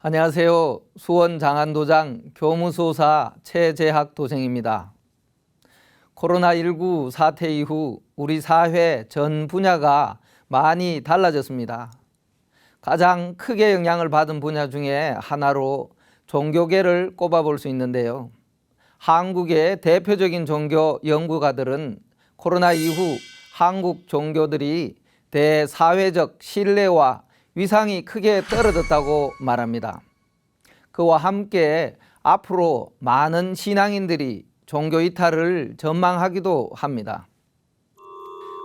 안녕하세요. 수원 장안도장 교무소사 최재학 도생입니다. 코로나19 사태 이후 우리 사회 전 분야가 많이 달라졌습니다. 가장 크게 영향을 받은 분야 중에 하나로 종교계를 꼽아볼 수 있는데요. 한국의 대표적인 종교 연구가들은 코로나 이후 한국 종교들이 대사회적 신뢰와 위상이 크게 떨어졌다고 말합니다. 그와 함께 앞으로 많은 신앙인들이 종교 이탈을 전망하기도 합니다.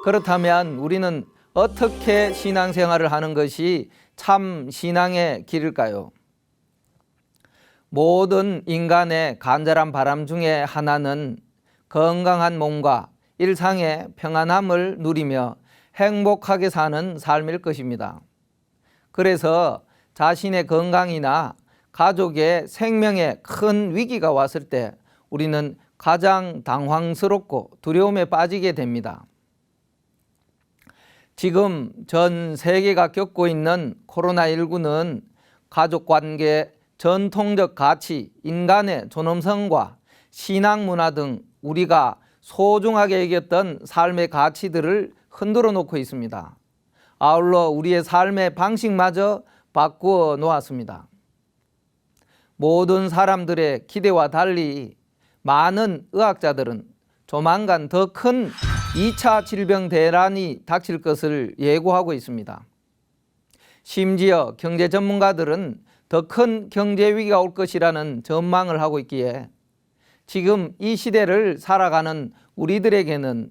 그렇다면 우리는 어떻게 신앙생활을 하는 것이 참 신앙의 길일까요? 모든 인간의 간절한 바람 중에 하나는 건강한 몸과 일상의 평안함을 누리며 행복하게 사는 삶일 것입니다. 그래서 자신의 건강이나 가족의 생명에 큰 위기가 왔을 때 우리는 가장 당황스럽고 두려움에 빠지게 됩니다. 지금 전 세계가 겪고 있는 코로나19는 가족 관계, 전통적 가치, 인간의 존엄성과 신앙 문화 등 우리가 소중하게 여겼던 삶의 가치들을 흔들어 놓고 있습니다. 아울러 우리의 삶의 방식마저 바꾸어 놓았습니다. 모든 사람들의 기대와 달리 많은 의학자들은 조만간 더 큰 2차 질병 대란이 닥칠 것을 예고하고 있습니다. 심지어 경제 전문가들은 더 큰 경제 위기가 올 것이라는 전망을 하고 있기에 지금 이 시대를 살아가는 우리들에게는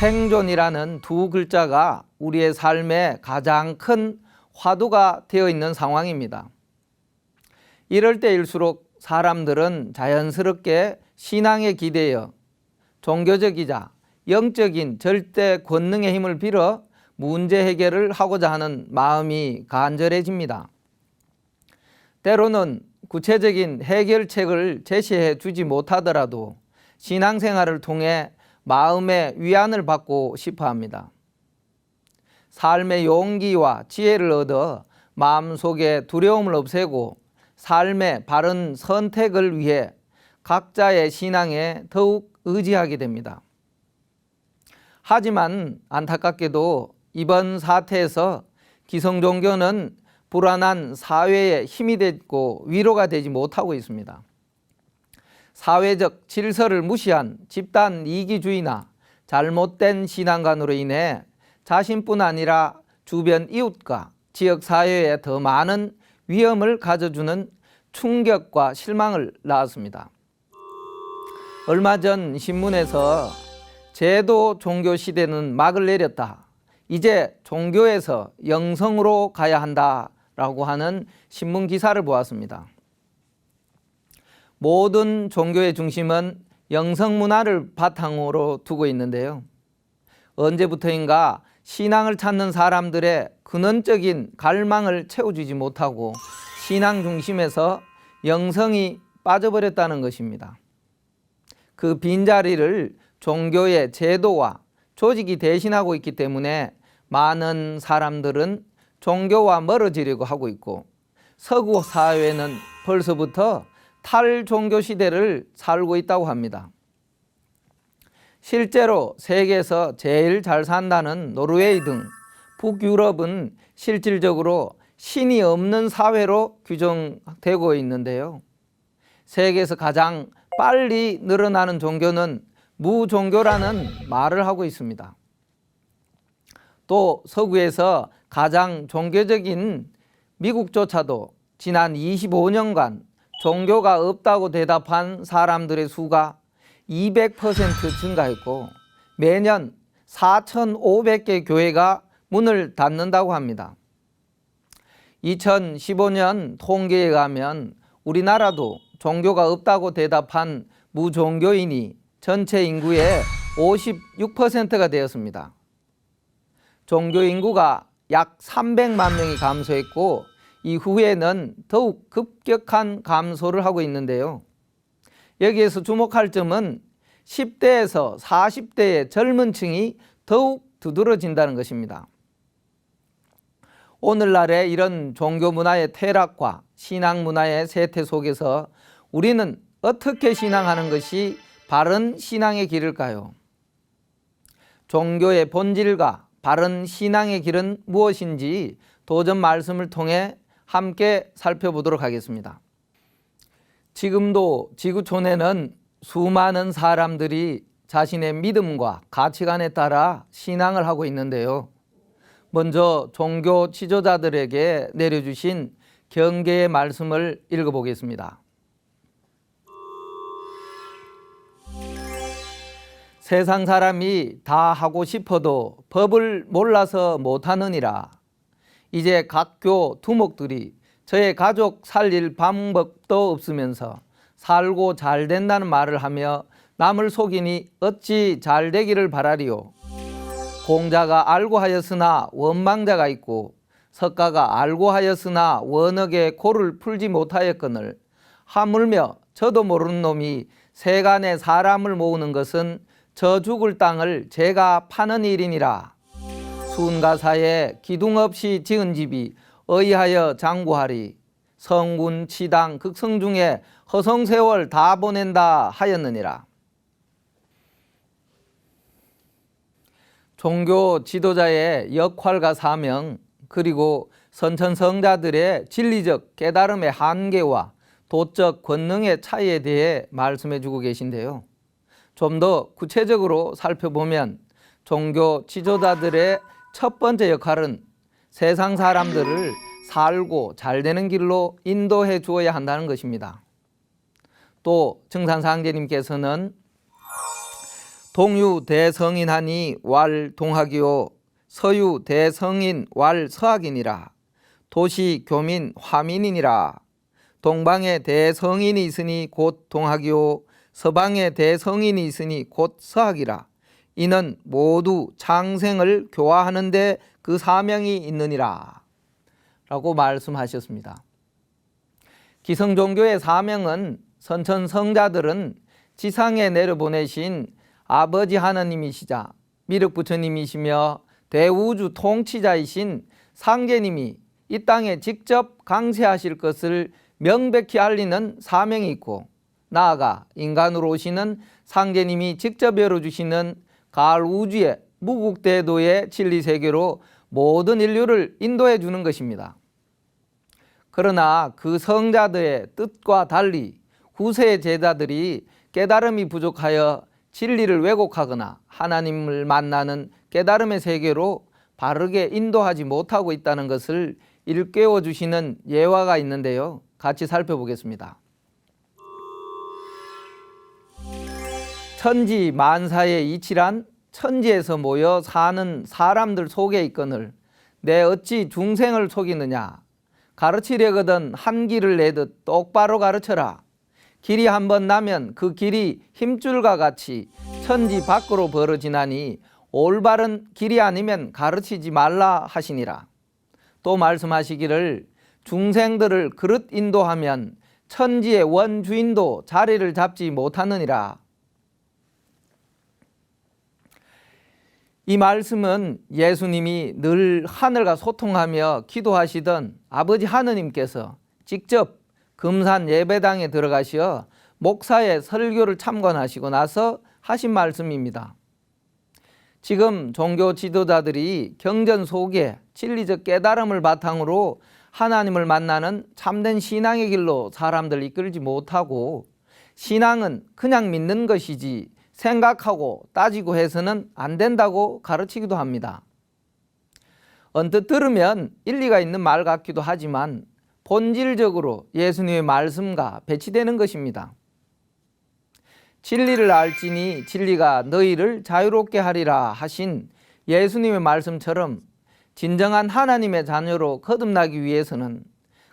생존이라는 두 글자가 우리의 삶의 가장 큰 화두가 되어 있는 상황입니다. 이럴 때일수록 사람들은 자연스럽게 신앙에 기대어 종교적이자 영적인 절대 권능의 힘을 빌어 문제 해결을 하고자 하는 마음이 간절해집니다. 때로는 구체적인 해결책을 제시해 주지 못하더라도 신앙생활을 통해 마음의 위안을 받고 싶어 합니다. 삶의 용기와 지혜를 얻어 마음속에 두려움을 없애고 삶의 바른 선택을 위해 각자의 신앙에 더욱 의지하게 됩니다. 하지만 안타깝게도 이번 사태에서 기성 종교는 불안한 사회에 힘이 됐고 위로가 되지 못하고 있습니다. 사회적 질서를 무시한 집단 이기주의나 잘못된 신앙관으로 인해 자신뿐 아니라 주변 이웃과 지역 사회에 더 많은 위험을 가져주는 충격과 실망을 낳았습니다. 얼마 전 신문에서 제도 종교 시대는 막을 내렸다. 이제 종교에서 영성으로 가야 한다 라고 하는 신문 기사를 보았습니다. 모든 종교의 중심은 영성 문화를 바탕으로 두고 있는데요. 언제부터인가 신앙을 찾는 사람들의 근원적인 갈망을 채워주지 못하고 신앙 중심에서 영성이 빠져버렸다는 것입니다. 그 빈자리를 종교의 제도와 조직이 대신하고 있기 때문에 많은 사람들은 종교와 멀어지려고 하고 있고 서구 사회는 벌써부터 탈종교 시대를 살고 있다고 합니다. 실제로 세계에서 제일 잘 산다는 노르웨이 등 북유럽은 실질적으로 신이 없는 사회로 규정되고 있는데요. 세계에서 가장 빨리 늘어나는 종교는 무종교라는 말을 하고 있습니다. 또 서구에서 가장 종교적인 미국조차도 지난 25년간 종교가 없다고 대답한 사람들의 수가 200% 증가했고 매년 4,500개 교회가 문을 닫는다고 합니다. 2015년 통계에 가면 우리나라도 종교가 없다고 대답한 무종교인이 전체 인구의 56%가 되었습니다. 종교 인구가 약 300만 명이 감소했고 이후에는 더욱 급격한 감소를 하고 있는데요. 여기에서 주목할 점은 10대에서 40대의 젊은 층이 더욱 두드러진다는 것입니다. 오늘날의 이런 종교 문화의 퇴락과 신앙 문화의 쇠퇴 속에서 우리는 어떻게 신앙하는 것이 바른 신앙의 길일까요? 종교의 본질과 바른 신앙의 길은 무엇인지 도전 말씀을 통해 함께 살펴보도록 하겠습니다. 지금도 지구촌에는 수많은 사람들이 자신의 믿음과 가치관에 따라 신앙을 하고 있는데요. 먼저 종교 지도자들에게 내려주신 경계의 말씀을 읽어보겠습니다. 세상 사람이 다 하고 싶어도 법을 몰라서 못하느니라. 이제 각 교 두목들이 저의 가족 살릴 방법도 없으면서 살고 잘 된다는 말을 하며 남을 속이니 어찌 잘 되기를 바라리요. 공자가 알고 하였으나 원망자가 있고 석가가 알고 하였으나 원역의 고를 풀지 못하였거늘 하물며 저도 모르는 놈이 세간의 사람을 모으는 것은 저 죽을 땅을 제가 파는 일이니라. 순가사에 기둥 없이 지은 집이 의하여 장구하리. 성군 치당 극성 중에 허성세월 다 보낸다 하였느니라. 종교 지도자의 역할과 사명 그리고 선천성자들의 진리적 깨달음의 한계와 도적 권능의 차이에 대해 말씀해 주고 계신데요. 좀 더 구체적으로 살펴보면 종교 지도자들의 첫 번째 역할은 세상 사람들을 살고 잘 되는 길로 인도해 주어야 한다는 것입니다. 또 증산상제님께서는 동유 대성인하니 왈 동학이요 서유 대성인 왈 서학이니라. 도시 교민 화민이니라. 동방에 대성인이 있으니 곧 동학이요 서방에 대성인이 있으니 곧 서학이라 이는 모두 창생을 교화하는데 그 사명이 있느니라 라고 말씀하셨습니다. 기성종교의 사명은 선천성자들은 지상에 내려보내신 아버지 하나님이시자 미륵 부처님이시며 대우주 통치자이신 상제님이 이 땅에 직접 강세하실 것을 명백히 알리는 사명이 있고 나아가 인간으로 오시는 상제님이 직접 열어주시는 가을 우주의 무국대도의 진리 세계로 모든 인류를 인도해 주는 것입니다. 그러나 그 성자들의 뜻과 달리 후세의 제자들이 깨달음이 부족하여 진리를 왜곡하거나 하나님을 만나는 깨달음의 세계로 바르게 인도하지 못하고 있다는 것을 일깨워 주시는 예화가 있는데요. 같이 살펴보겠습니다. 천지 만사의 이치란 천지에서 모여 사는 사람들 속에 있거늘 내 어찌 중생을 속이느냐? 가르치려거든 한 길을 내듯 똑바로 가르쳐라. 길이 한 번 나면 그 길이 힘줄과 같이 천지 밖으로 벌어지나니 올바른 길이 아니면 가르치지 말라 하시니라. 또 말씀하시기를 중생들을 그릇 인도하면 천지의 원주인도 자리를 잡지 못하느니라 이 말씀은 예수님이 늘 하늘과 소통하며 기도하시던 아버지 하느님께서 직접 금산 예배당에 들어가시어 목사의 설교를 참관하시고 나서 하신 말씀입니다. 지금 종교 지도자들이 경전 속에 진리적 깨달음을 바탕으로 하나님을 만나는 참된 신앙의 길로 사람들 이끌지 못하고 신앙은 그냥 믿는 것이지 생각하고 따지고 해서는 안 된다고 가르치기도 합니다. 언뜻 들으면 일리가 있는 말 같기도 하지만 본질적으로 예수님의 말씀과 배치되는 것입니다. 진리를 알지니 진리가 너희를 자유롭게 하리라 하신 예수님의 말씀처럼 진정한 하나님의 자녀로 거듭나기 위해서는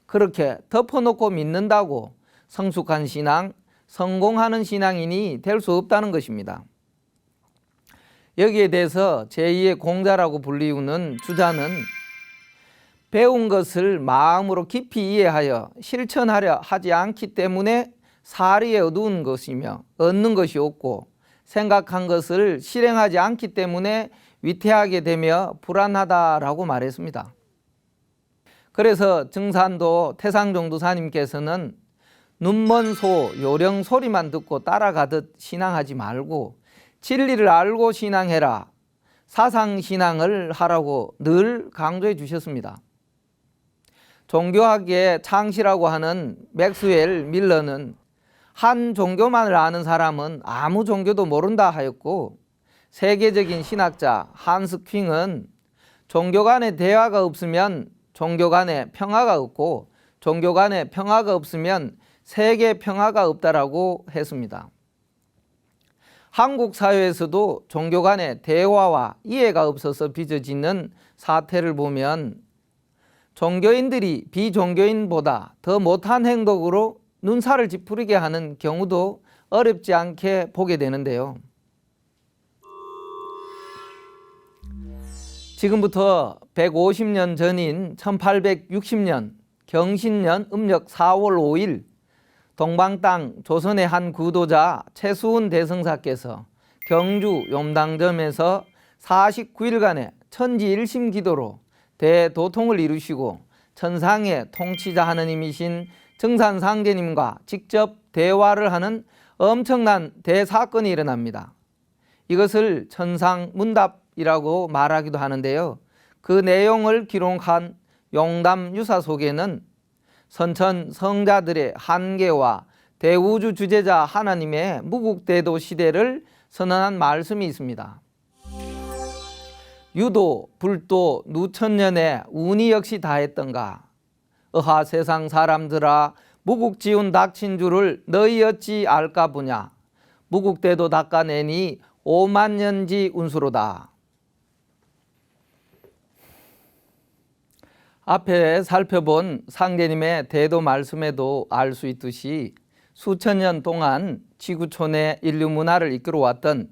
그렇게 덮어놓고 믿는다고 성숙한 신앙, 성공하는 신앙인이 될 수 없다는 것입니다. 여기에 대해서 제2의 공자라고 불리우는 주자는 배운 것을 마음으로 깊이 이해하여 실천하려 하지 않기 때문에 사리에 어두운 것이며 얻는 것이 없고 생각한 것을 실행하지 않기 때문에 위태하게 되며 불안하다라고 말했습니다. 그래서 증산도 태상종도사님께서는 눈먼 소 요령 소리만 듣고 따라가듯 신앙하지 말고 진리를 알고 신앙해라. 사상 신앙을 하라고 늘 강조해 주셨습니다. 종교학의 창시라고 하는 맥스웰 밀러는 한 종교만을 아는 사람은 아무 종교도 모른다 하였고 세계적인 신학자 한스 퀸은 종교 간의 대화가 없으면 종교 간의 평화가 없고 종교 간의 평화가 없으면 세계 평화가 없다라고 했습니다. 한국 사회에서도 종교 간의 대화와 이해가 없어서 빚어지는 사태를 보면 종교인들이 비종교인보다 더 못한 행동으로 눈살을 찌푸리게 하는 경우도 어렵지 않게 보게 되는데요. 지금부터 150년 전인 1860년 경신년 음력 4월 5일 동방 땅 조선의 한 구도자 최수훈 대성사께서 경주 용당점에서 49일간의 천지일심 기도로 대도통을 이루시고 천상의 통치자 하느님이신 증산상제님과 직접 대화를 하는 엄청난 대사건이 일어납니다. 이것을 천상문답이라고 말하기도 하는데요. 그 내용을 기록한 용담 유사 속에는 선천 성자들의 한계와 대우주 주제자 하나님의 무국대도 시대를 선언한 말씀이 있습니다. 유도, 불도, 누천년에 운이 역시 다했던가. 어하 세상 사람들아 무국지운 닥친 줄을 너희 어찌 알까 보냐. 무국대도 닦아내니 오만년지 운수로다. 앞에 살펴본 상제님의 대도 말씀에도 알 수 있듯이 수천 년 동안 지구촌의 인류 문화를 이끌어왔던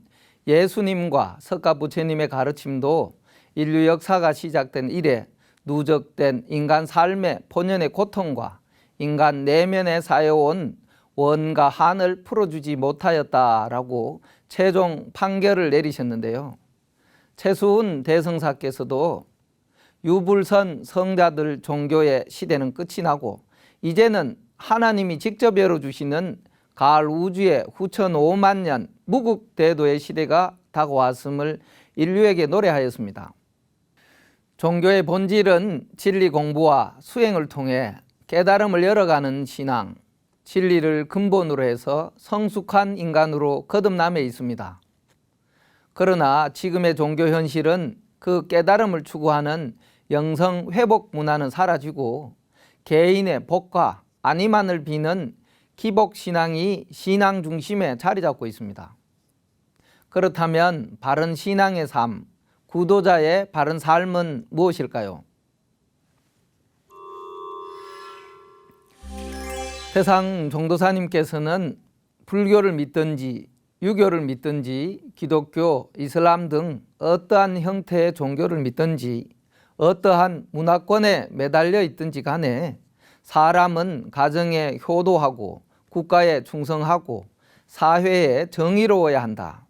예수님과 석가 부처님의 가르침도 인류 역사가 시작된 이래 누적된 인간 삶의 본연의 고통과 인간 내면에 쌓여온 원과 한을 풀어주지 못하였다라고 최종 판결을 내리셨는데요. 최수훈 대성사께서도 유불선 성자들 종교의 시대는 끝이 나고 이제는 하나님이 직접 열어주시는 가을 우주의 후천 5만 년 무국 대도의 시대가 다가왔음을 인류에게 노래하였습니다. 종교의 본질은 진리 공부와 수행을 통해 깨달음을 열어가는 신앙, 진리를 근본으로 해서 성숙한 인간으로 거듭남에 있습니다. 그러나 지금의 종교 현실은 그 깨달음을 추구하는 영성 회복 문화는 사라지고 개인의 복과 안위만을 비는 기복 신앙이 신앙 중심에 자리 잡고 있습니다. 그렇다면 바른 신앙의 삶, 구도자의 바른 삶은 무엇일까요? 세상 정도사님께서는 불교를 믿든지 유교를 믿든지 기독교, 이슬람 등 어떠한 형태의 종교를 믿든지 어떠한 문화권에 매달려 있든지 간에 사람은 가정에 효도하고 국가에 충성하고 사회에 정의로워야 한다.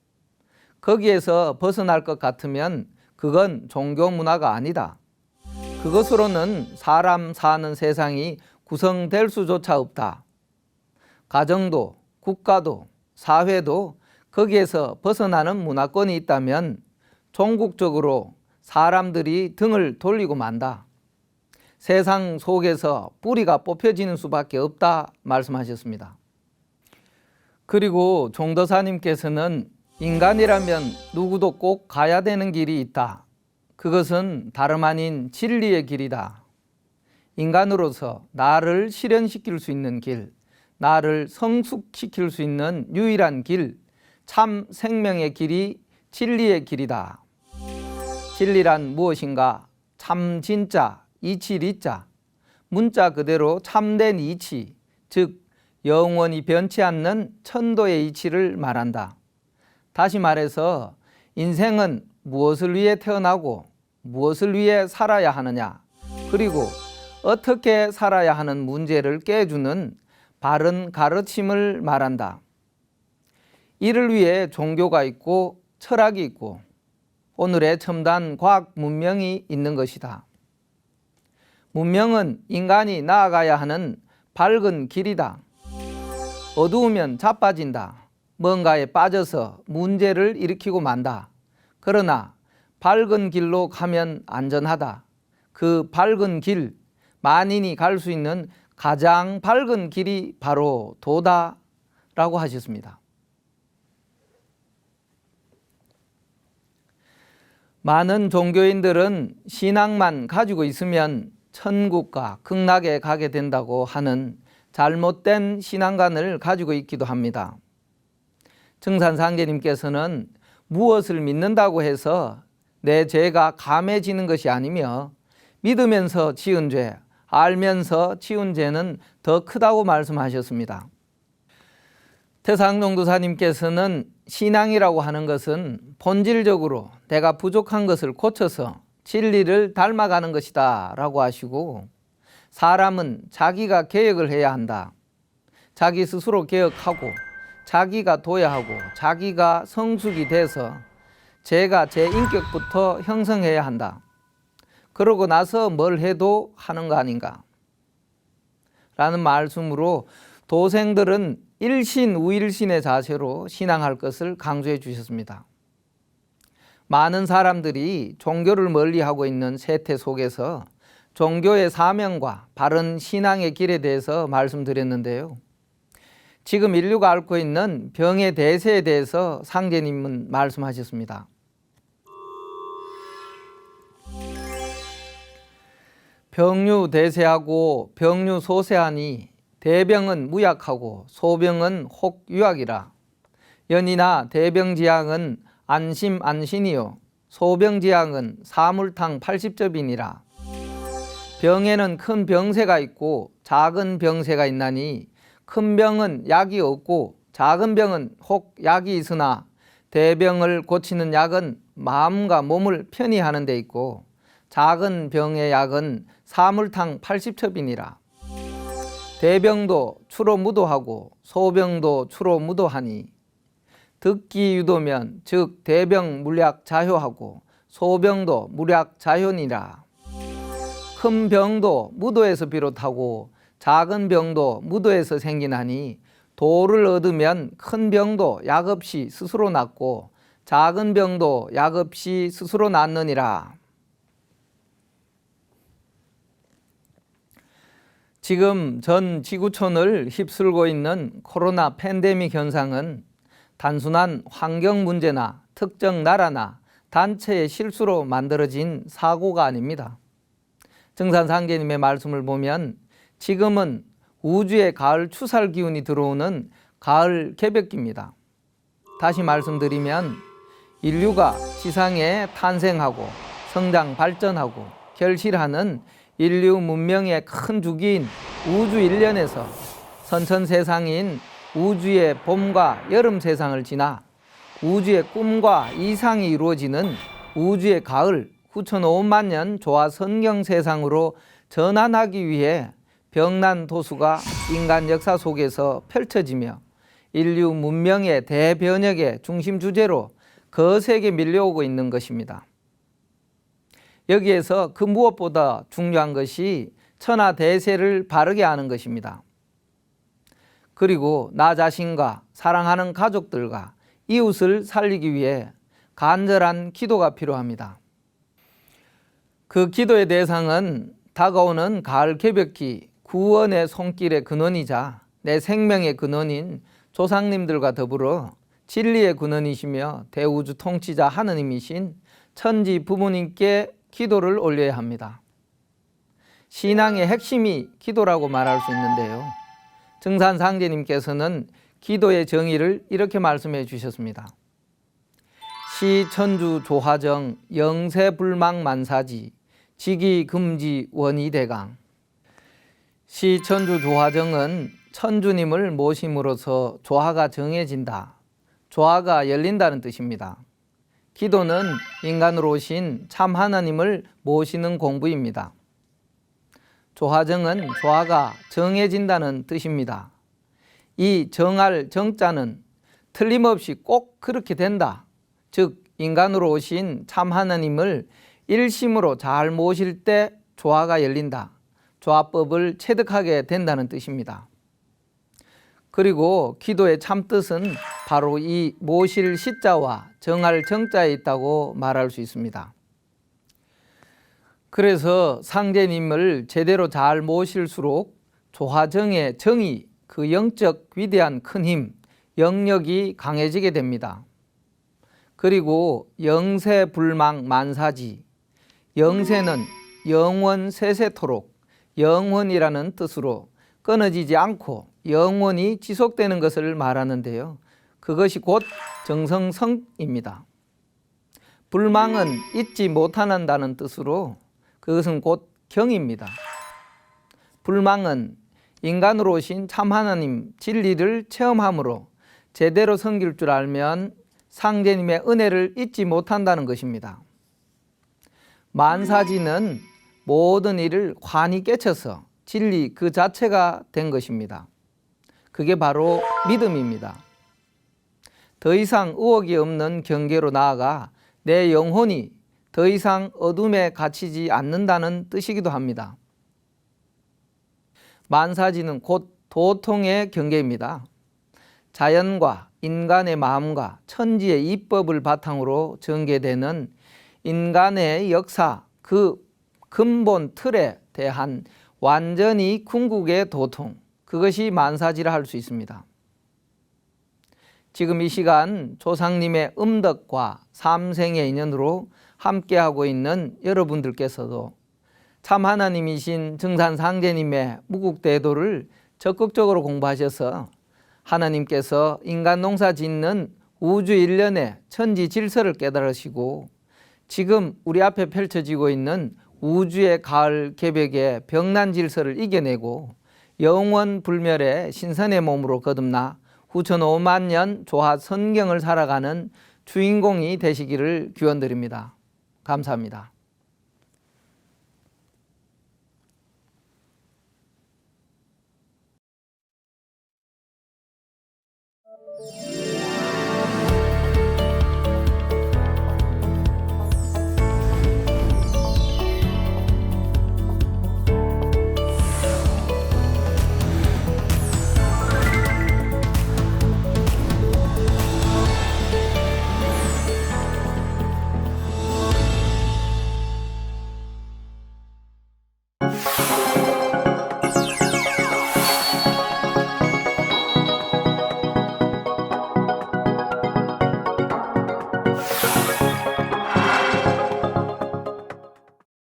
거기에서 벗어날 것 같으면 그건 종교 문화가 아니다. 그것으로는 사람 사는 세상이 구성될 수조차 없다. 가정도, 국가도, 사회도 거기에서 벗어나는 문화권이 있다면 종국적으로 사람들이 등을 돌리고 만다. 세상 속에서 뿌리가 뽑혀지는 수밖에 없다 말씀하셨습니다. 그리고 종도사님께서는 인간이라면 누구도 꼭 가야 되는 길이 있다. 그것은 다름 아닌 진리의 길이다. 인간으로서 나를 실현시킬 수 있는 길, 나를 성숙시킬 수 있는 유일한 길, 참 생명의 길이 진리의 길이다. 진리란 무엇인가? 참 진짜 이치리자 문자 그대로 참된 이치 즉 영원히 변치 않는 천도의 이치를 말한다. 다시 말해서 인생은 무엇을 위해 태어나고 무엇을 위해 살아야 하느냐 그리고 어떻게 살아야 하는 문제를 깨주는 바른 가르침을 말한다. 이를 위해 종교가 있고 철학이 있고 오늘의 첨단 과학 문명이 있는 것이다. 문명은 인간이 나아가야 하는 밝은 길이다. 어두우면 자빠진다. 뭔가에 빠져서 문제를 일으키고 만다. 그러나 밝은 길로 가면 안전하다. 그 밝은 길, 만인이 갈 수 있는 가장 밝은 길이 바로 도다라고 하셨습니다. 많은 종교인들은 신앙만 가지고 있으면 천국과 극락에 가게 된다고 하는 잘못된 신앙관을 가지고 있기도 합니다. 증산상계님께서는 무엇을 믿는다고 해서 내 죄가 감해지는 것이 아니며 믿으면서 지은 죄, 알면서 지은 죄는 더 크다고 말씀하셨습니다. 태상용도사님께서는 신앙이라고 하는 것은 본질적으로 내가 부족한 것을 고쳐서 진리를 닮아가는 것이다 라고 하시고 사람은 자기가 개혁을 해야 한다. 자기 스스로 개혁하고 자기가 도야하고 자기가 성숙이 돼서 제가 제 인격부터 형성해야 한다. 그러고 나서 뭘 해도 하는 거 아닌가. 라는 말씀으로 도생들은 일신 우일신의 자세로 신앙할 것을 강조해 주셨습니다. 많은 사람들이 종교를 멀리하고 있는 세태 속에서 종교의 사명과 바른 신앙의 길에 대해서 말씀드렸는데요. 지금 인류가 앓고 있는 병의 대세에 대해서 상제님은 말씀하셨습니다. 병류 대세하고 병류 소세하니 대병은 무약하고 소병은 혹 유약이라. 연이나 대병지향은 안심 안신이요. 소병지향은 사물탕 80접이니라. 병에는 큰 병세가 있고 작은 병세가 있나니 큰 병은 약이 없고 작은 병은 혹 약이 있으나 대병을 고치는 약은 마음과 몸을 편히 하는 데 있고 작은 병의 약은 사물탕 80첩이니라. 대병도 추로 무도하고 소병도 추로 무도하니 듣기 유도면 즉 대병 물약 자효하고 소병도 물약 자효니라. 큰 병도 무도에서 비롯하고 작은 병도 무도에서 생기나니 도를 얻으면 큰 병도 약 없이 스스로 낫고 작은 병도 약 없이 스스로 낫느니라. 지금 전 지구촌을 휩쓸고 있는 코로나 팬데믹 현상은 단순한 환경 문제나 특정 나라나 단체의 실수로 만들어진 사고가 아닙니다. 정산상계님의 말씀을 보면 지금은 우주의 가을 추살 기운이 들어오는 가을 개벽기입니다. 다시 말씀드리면 인류가 지상에 탄생하고 성장 발전하고 결실하는 인류 문명의 큰 주기인 우주 일련에서 선천 세상인 우주의 봄과 여름 세상을 지나 우주의 꿈과 이상이 이루어지는 우주의 가을 후천 5만 년 조화 선경 세상으로 전환하기 위해 병난 도수가 인간 역사 속에서 펼쳐지며 인류 문명의 대변혁의 중심 주제로 거세게 밀려오고 있는 것입니다. 여기에서 그 무엇보다 중요한 것이 천하 대세를 바르게 하는 것입니다. 그리고 나 자신과 사랑하는 가족들과 이웃을 살리기 위해 간절한 기도가 필요합니다. 그 기도의 대상은 다가오는 가을 개벽기 구원의 손길의 근원이자 내 생명의 근원인 조상님들과 더불어 진리의 근원이시며 대우주 통치자 하느님이신 천지 부모님께 기도를 올려야 합니다. 신앙의 핵심이 기도라고 말할 수 있는데요. 증산상제님께서는 기도의 정의를 이렇게 말씀해 주셨습니다. 시 천주 조화정 영세 불망 만사지 지기 금지 원이 대강 시 천주 조화정은 천주님을 모심으로써 조화가 정해진다. 조화가 열린다는 뜻입니다. 기도는 인간으로 오신 참 하나님을 모시는 공부입니다. 조화정은 조화가 정해진다는 뜻입니다. 이 정할 정자는 틀림없이 꼭 그렇게 된다. 즉 인간으로 오신 참 하나님을 일심으로 잘 모실 때 조화가 열린다. 조합법을 체득하게 된다는 뜻입니다. 그리고 기도의 참뜻은 바로 이 모실 시자와 정할 정자에 있다고 말할 수 있습니다. 그래서 상제님을 제대로 잘 모실수록 조화정의 정의, 그 영적 위대한 큰 힘, 영력이 강해지게 됩니다. 그리고 영세불망 만사지, 영세는 영원 세세토록, 영원이라는 뜻으로 끊어지지 않고 영원히 지속되는 것을 말하는데요. 그것이 곧 정성성입니다. 불망은 잊지 못한다는 뜻으로 그것은 곧 경입니다. 불망은 인간으로 오신 참 하나님 진리를 체험함으로 제대로 섬길 줄 알면 상제님의 은혜를 잊지 못한다는 것입니다. 만사지는 모든 일을 환히 깨쳐서 진리 그 자체가 된 것입니다. 그게 바로 믿음입니다. 더 이상 의혹이 없는 경계로 나아가 내 영혼이 더 이상 어둠에 갇히지 않는다는 뜻이기도 합니다. 만사지는 곧 도통의 경계입니다. 자연과 인간의 마음과 천지의 이법을 바탕으로 전개되는 인간의 역사 그 근본 틀에 대한 완전히 궁극의 도통 그것이 만사지라 할 수 있습니다. 지금 이 시간 조상님의 음덕과 삼생의 인연으로 함께하고 있는 여러분들께서도 참 하나님이신 증산상제님의 무국대도를 적극적으로 공부하셔서 하나님께서 인간 농사 짓는 우주 일련의 천지 질서를 깨달으시고 지금 우리 앞에 펼쳐지고 있는 우주의 가을 개벽의 병난 질서를 이겨내고 영원 불멸의 신선의 몸으로 거듭나 후천 5만 년 조화 선경을 살아가는 주인공이 되시기를 기원드립니다. 감사합니다.